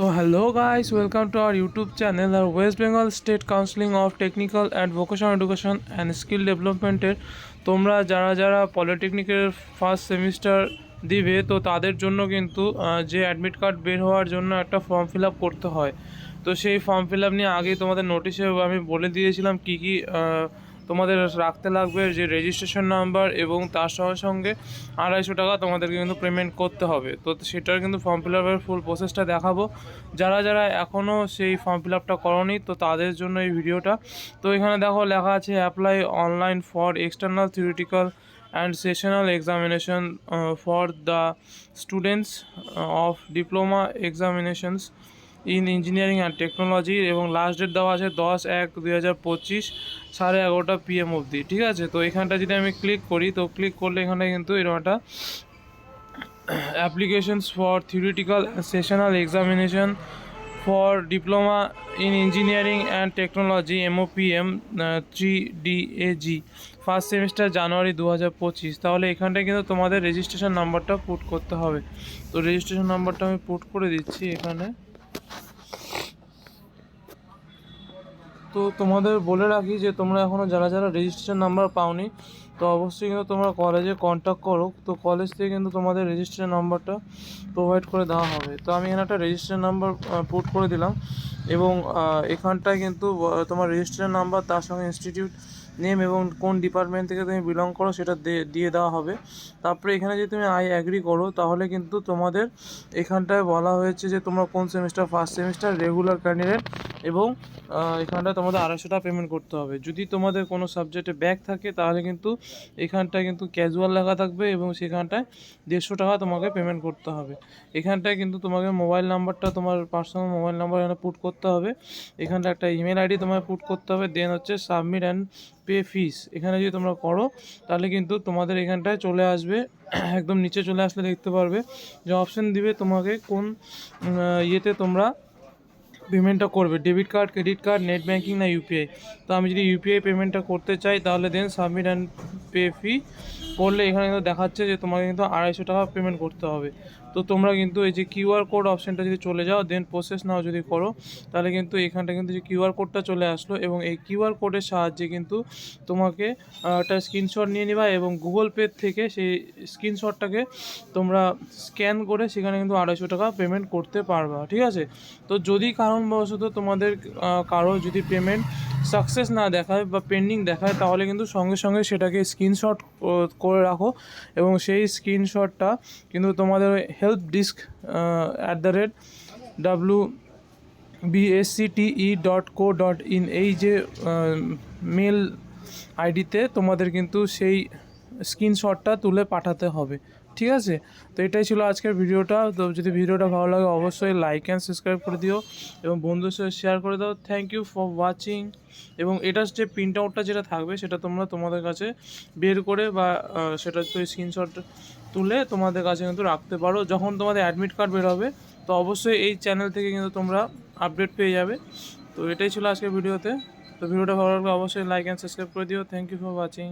Hello guys, welcome to our YouTube channel. Our West Bengal State Counseling of Technical and Vocational Education and Skill Development এর তোমরা যারা যারা পলিটেকনিকের first semester দিবে তো তাদের জন্য কিন্তু যে অ্যাডমিট কার্ড বের হওয়ার জন্য একটা ফর্ম ফিল আপ করতে হয় তো সেই ফর্ম ফিল আপ নিয়ে আগেই তোমাদের নোটিশে আমি বলে দিয়েছিলাম কী কী তোমাদের রাখতে লাগবে যে রেজিস্ট্রেশন নাম্বার এবং তার সঙ্গে সঙ্গে আড়াইশো টাকা তোমাদেরকে কিন্তু পেমেন্ট করতে হবে। তো সেটার কিন্তু ফর্ম ফিল আপের ফুল প্রসেসটা দেখাবো। যারা যারা এখনও সেই ফর্ম ফিল আপটা করনি, তো তাদের জন্য এই ভিডিওটা তো এখানে দেখো লেখা আছে apply online for external theoretical and sessional examination for the students of diploma examinations in engineering and technology এবং লাস্ট ডেট দেওয়া আছে দশ এক দুই হাজার পঁচিশ সাড়ে এগারোটা পিএম অবধি, ঠিক আছে? তো এখানটা যদি আমি ক্লিক করি, তো ক্লিক করলে এখানে কিন্তু এরকম একটা for theoretical and sessional examination for diploma in engineering and technology MOPM three D A G first semester জানুয়ারি দু হাজার পঁচিশ। তাহলে এখানটায় কিন্তু তোমাদের রেজিস্ট্রেশন নাম্বারটা পুট করতে হবে। তো রেজিস্ট্রেশন নাম্বারটা আমি পুট করে দিচ্ছি এখানে। তো তোমাদের বলে রাখি যে তোমরা এখনও যারা যারা রেজিস্ট্রেশন নাম্বার পাওনি, তো অবশ্যই কিন্তু তোমরা কলেজে কন্ট্যাক্ট করো। তো কলেজ থেকে কিন্তু তোমাদের রেজিস্ট্রেশন নাম্বারটা প্রোভাইড করে দেওয়া হবে। তো আমি এখানে একটা রেজিস্ট্রেশন নাম্বার পুট করে দিলাম এবং এখানটায় কিন্তু তোমার রেজিস্ট্রেশন নাম্বার তার সঙ্গে ইনস্টিটিউট নেম এবং কোন ডিপার্টমেন্ট থেকে তুমি বিলং করো সেটা দিয়ে দেওয়া হবে। তারপরে এখানে যদি তুমি আই অ্যাগ্রি করো, তাহলে কিন্তু তোমাদের এখানটায় বলা হয়েছে যে তোমরা কোন semester first semester regular candidate এবং এখানটায় তোমাদের আড়াইশো টাকা পেমেন্ট করতে হবে। যদি তোমাদের কোনো সাবজেক্টে ব্যাক থাকে, তাহলে কিন্তু এখানটায় কিন্তু ক্যাজুয়াল লেখা থাকবে এবং সেখানটায় দেড়শো টাকা তোমাকে পেমেন্ট করতে হবে। এখানটায় কিন্তু তোমাকে মোবাইল নাম্বারটা তোমার পার্সোনাল মোবাইল নাম্বার এখানে পুট করতে হবে। এখানটা একটা ইমেল আইডি তোমায় পুট করতে হবে দেন হচ্ছে সাবমিট অ্যান্ড পে ফিস এখানে যদি তোমরা করো, তাহলে কিন্তু তোমাদের এখানটায় চলে আসবে, একদম নিচে চলে আসলে দেখতে পারবে যে অপশন দিবে তোমাকে কোন ইয়েতে তোমরা পেমেন্টটা করবে। Debit card credit card net banking না ইউপিআই তো আমি যদি ইউপিআই পেমেন্টটা করতে চাই, তাহলে then submit and pay fee করলে এখানে কিন্তু দেখাচ্ছে যে তোমাকে কিন্তু আড়াইশো টাকা পেমেন্ট করতে হবে। তো তোমরা কিন্তু এই যে কিউআর কোড অপশানটা যদি চলে যাও দেন প্রসেস নাও যদি করো, তাহলে কিন্তু এখানটা কিন্তু যে কিউআর কোডটা চলে আসলো এবং এই কিউআর কোডের সাহায্যে কিন্তু তোমাকে একটা স্ক্রিনশট নিয়ে নিবা এবং গুগল পে থেকে সেই স্ক্রিনশটটাকে তোমরা স্ক্যান করে সেখানে কিন্তু আড়াইশো টাকা পেমেন্ট করতে পারবা। ঠিক আছে? তো যদি কারণবশত তোমাদের কারও যদি পেমেন্ট সাকসেস না দেখায় বা পেন্ডিং দেখায়, তাহলে কিন্তু সঙ্গে সঙ্গে সেটাকে স্ক্রিনশট করে রাখো। এবং সেই স্ক্রিনশটটা কিন্তু তোমাদের help desk at the rate W B S C T E dot co dot in এই যে মেল আইডিতে তোমাদের কিন্তু সেই স্ক্রিনশটটা তুলে পাঠাতে হবে। ঠিক আছে? তো এটাই ছিল আজকের ভিডিওটা। তো যদি ভিডিওটা ভালো লাগে, অবশ্যই লাইক অ্যান্ড সাবস্ক্রাইব করে দিও এবং বন্ধুর সাথে শেয়ার করে দাও। থ্যাংক ইউ ফর ওয়াচিং এবং এটার যে প্রিন্ট আউটটা যেটা থাকবে, সেটা তোমরা তোমাদের কাছে বের করে বা সেটা তো স্ক্রিনশট তুলে তোমাদের কাছে কিন্তু রাখতে পারো। যখন তোমাদের অ্যাডমিট কার্ড বের হবে, তো অবশ্যই এই চ্যানেল থেকে কিন্তু তোমরা আপডেট পেয়ে যাবে। তো এটাই ছিল আজকের ভিডিওতে। তো ভিডিওটা ভালো লাগলে অবশ্যই লাইক অ্যান্ড সাবস্ক্রাইব করে দিও। Thank you for watching